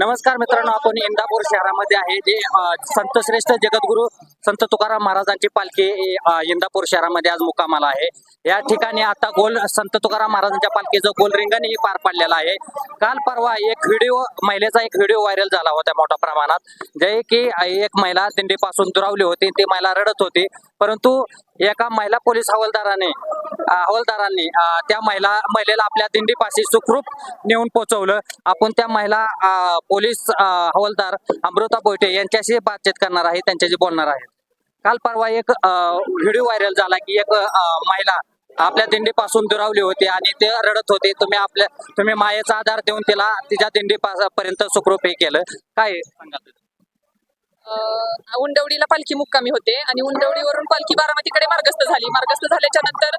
नमस्कार मित्रांनो आपण इंदापूर शहरामध्ये आहे जे संत संतश्रेष्ठ जगद्गुरु संत तुकाराम महाराजांची पालखी इंदापूर शहरामध्ये आज मुक्कामाला आहे. या ठिकाणी आता गोल संत तुकाराम महाराजांच्या पालखीचं गोल रिंगणही पार पडलेलं आहे. काल परवा एक व्हिडिओ महिलेचा एक व्हिडिओ व्हायरल झाला होता मोठ्या प्रमाणात. जे की एक महिला दिंडीपासून दुरावली होती ती महिला रडत होती. परंतु एका महिला पोलीस हवालदाराने हवालदारांनी त्या महिला महिलेला आपल्या दिंडीपाशी सुखरूप नेऊन पोहोचवलं आपण त्या महिला पोलीस हवालदार अमृता बोयटे यांच्याशी बातचीत करणार आहे त्यांच्याशी बोलणार आहे. काल परवा एक व्हिडिओ व्हायरल झाला की एक महिला आपल्या दिंडीपासून दुरावली होती आणि ते रडत होते. तुम्ही आपल्या तुम्ही मायेचा आधार देऊन तिला तिच्या दिंडी पर्यंत सुखरूप हे केलं. काय सांगाल? उंडवडीला पालखी मुक्कामी होते आणि उंडवडीवरून पालखी बारामतीकडे मार्गस्थ झाली. मार्गस्थ झाल्याच्यानंतर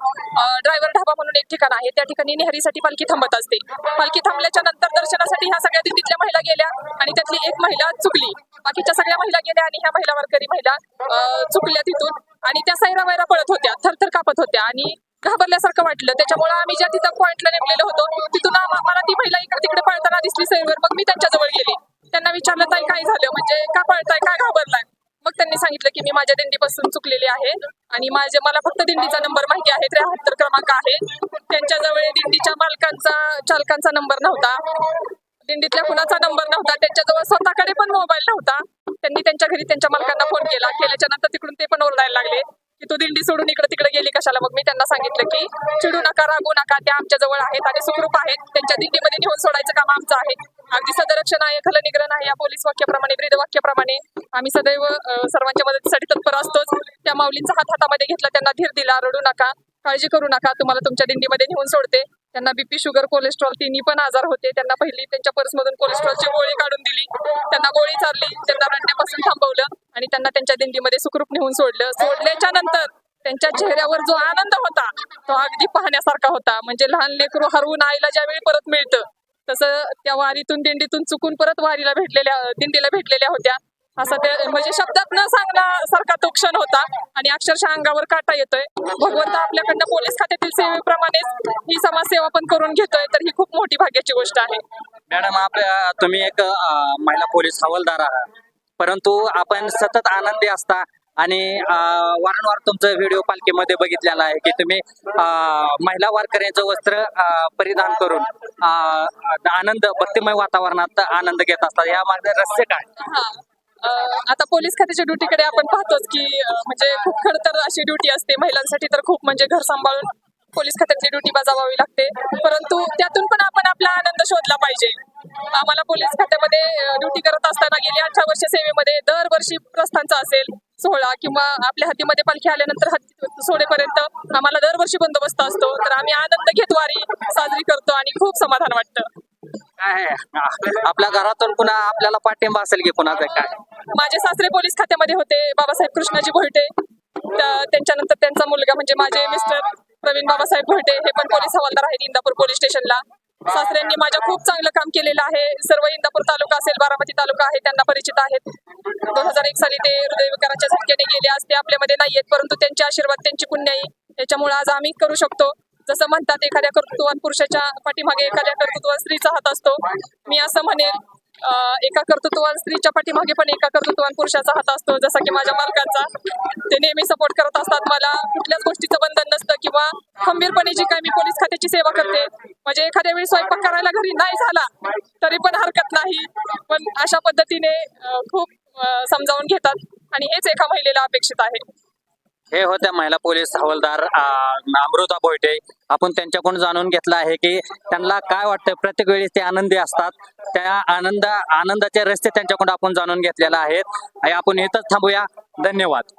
ड्रायव्हर ढाबा म्हणून एक ठिकाण आहे. त्या ठिकाणी नेहरीसाठी पालखी थांबत असते. पालखी थांबल्याच्या नंतर दर्शनासाठी ह्या सगळ्या दिल्लीतल्या महिला गेल्या आणि त्यातली एक महिला चुकली. बाकीच्या सगळ्या महिला गेल्या आणि ह्या महिला वारकरी महिला चुकल्या तिथून आणि त्या सैरा वैरा पळत होत्या थरथर कापत होत्या आणि घाबरल्यासारखं वाटलं. त्याच्यामुळे आम्ही ज्या तिथं पॉइंटला नेमलेलो होतो तिथून मला ती महिला इकडे तिकडे पळताना दिसली सैरवर. मग मी त्यांच्याजवळ गेली. त्यांना विचारलं ताई काय झालं? म्हणजे का पळताय? काय घाबरलाय? मग त्यांनी सांगितलं की मी माझ्या दिंडीपासून चुकलेली आहे आणि माझ्या मला फक्त दिंडीचा नंबर माहिती आहे त्र्याहत्तर क्रमांक आहे. त्यांच्याजवळ दिंडीच्या मालकांचा चालकांचा नंबर नव्हता. दिंडीतल्या कुणाचा नंबर नव्हता? त्यांच्याजवळ स्वतःकडे पण मोबाईल नव्हता. त्यांनी त्यांच्या घरी त्यांच्या मालकांना फोन केला. केल्याच्यानंतर तिकडून ते पण ओरडायला लागले. की तू दिंडी सोडून इकडे तिकडे गेली कशाला? मग मी त्यांना सांगितलं की चिडू नका रागू नका त्या आमच्या जवळ आहेत आणि सुखरूप आहेत. त्यांच्या दिंडीमध्ये नेऊन सोडायचं काम आमचं आहे. अगदी सदरक्षण आहे खल आहे या पोलीस वाक्याप्रमाणे ब्रीद वाक्याप्रमाणे आम्ही सदैव सर्वांच्या मदतीसाठी तत्पर असतोच. त्या माऊलींचा हात हातामध्ये घेतला त्यांना धीर दिला रडू नका काळजी करू नका तुम्हाला तुमच्या दिंडीमध्ये नेऊन सोडते. त्यांना बीपी शुगर कोलेस्ट्रॉल तिन्ही पण आजार होते. त्यांना पहिली त्यांच्या पर्समधून कोलेस्ट्रॉलची गोळी काढून दिली. त्यांना गोळी चालली त्यांना रडण्यापासून थांबवलं. आणि त्यांना त्यांच्या दिंडीमध्ये सुखरूप नेऊन सोडलं. सोडल्याच्या नंतर त्यांच्या चेहऱ्यावर जो आनंद होता तो अगदी पाहण्यासारखा होता. म्हणजे लहान लेकरू हरवून आईला ज्यावेळी परत मिळतं तसं त्या वारीतून दिंडीतून चुकून परत वारीला भेटलेल्या दिंडीला भेटलेल्या होत्या. असा ते म्हणजे शब्दात न सांगण्यासारखा तो क्षण होता आणि अक्षरशः अंगावर काटा येतोय. भगवंत आपल्याकडनं पोलीस खात्यातील सेवेप्रमाणेच ही समाजसेवा पण करून घेतोय तर ही खूप मोठी भाग्याची गोष्ट आहे. मॅडम आपल्या तुम्ही एक महिला पोलीस हवालदार आहात. परंतु आपण सतत आनंदी असता आणि वारंवार तुमचं व्हिडिओ पालखीमध्ये बघितलेला आहे की तुम्ही महिला वारकऱ्यांचं वस्त्र परिधान करून आनंद भक्तिमय वातावरणात आनंद घेत असतात या मार्ग रस्ते काय? आता पोलीस खात्याच्या ड्युटीकडे आपण पाहतोच की म्हणजे खूप खडतर अशी ड्युटी असते. महिलांसाठी तर खूप म्हणजे घर सांभाळून पोलीस खात्यातली ड्युटी बजावावी लागते. परंतु त्यातून पण आपण आपला आनंद शोधला पाहिजे. आम्हाला पोलीस खात्यामध्ये ड्युटी करत असताना गेली अठरा वर्ष सेवेमध्ये. दरवर्षी प्रस्थानचा असेल सोहळा किंवा आपल्या हातीमध्ये पालखी आल्यानंतर हाती सोडेपर्यंत आम्हाला दरवर्षी बंदोबस्त असतो. तर आम्ही आनंद घेत वारी साजरी करतो आणि खूप समाधान वाटतं. काय? आपल्या घरातून पुन्हा आपल्याला पाठिंबा असेल की कुणाचं काय? माझे सासरे पोलीस खात्यामध्ये होते बाबासाहेब कृष्णाजी त्या- त्यांच्यानंतर त्यांचा मुलगा म्हणजे माझे मिस्टर प्रवीण बाबासाहेब भोयटे हे पण पोलीस हवालदार आहेत इंदापूर पोलीस स्टेशनला. सासऱ्यांनी माझ्या खूप चांगलं काम केलेलं आहे. सर्व इंदापूर तालुका असेल बारामती तालुका आहे त्यांना परिचित आहेत. दोन हजार एक साली ते हृदयविकाराच्या झटक्याने गेले. आज ते आपल्यामध्ये नाहीयेत परंतु त्यांचे आशीर्वाद त्यांची पुण्याई त्याच्यामुळे आज आम्ही करू शकतो. जसं म्हणतात एखाद्या कर्तृत्वान पुरुषाच्या पाठीमागे एखाद्या कर्तृत्वान स्त्रीचा हात असतो. मी असं म्हणेल एका कर्तृत्ववान स्त्रीच्या पाठीमागे पण एका कर्तृत्ववान पुरुषाचा हात असतो जसा की माझ्या मालकांचा. ते नेहमी सपोर्ट करत असतात. मला कुठल्याच गोष्टीचं बंधन नसतं किंवा खंबीरपणे जी काय मी पोलीस खात्याची सेवा करते म्हणजे एखाद्या वेळी स्वयंपाक करायला घरी नाही झाला तरी पण हरकत नाही. पण अशा पद्धतीने खूप समजावून घेतात. आणि हेच एका महिलेला अपेक्षित आहे. हे होत्या महिला पोलीस हवालदार अमृता बोयटे आपण त्यांच्याकडून जाणून घेतलं आहे की त्यांना काय वाटतं प्रत्येक वेळेस ते आनंदी असतात. त्या आनंद आनंदाचे रस्ते त्यांच्याकडून आपण जाणून घेतलेले आहेत. आणि आपण इथंच थांबूया. धन्यवाद.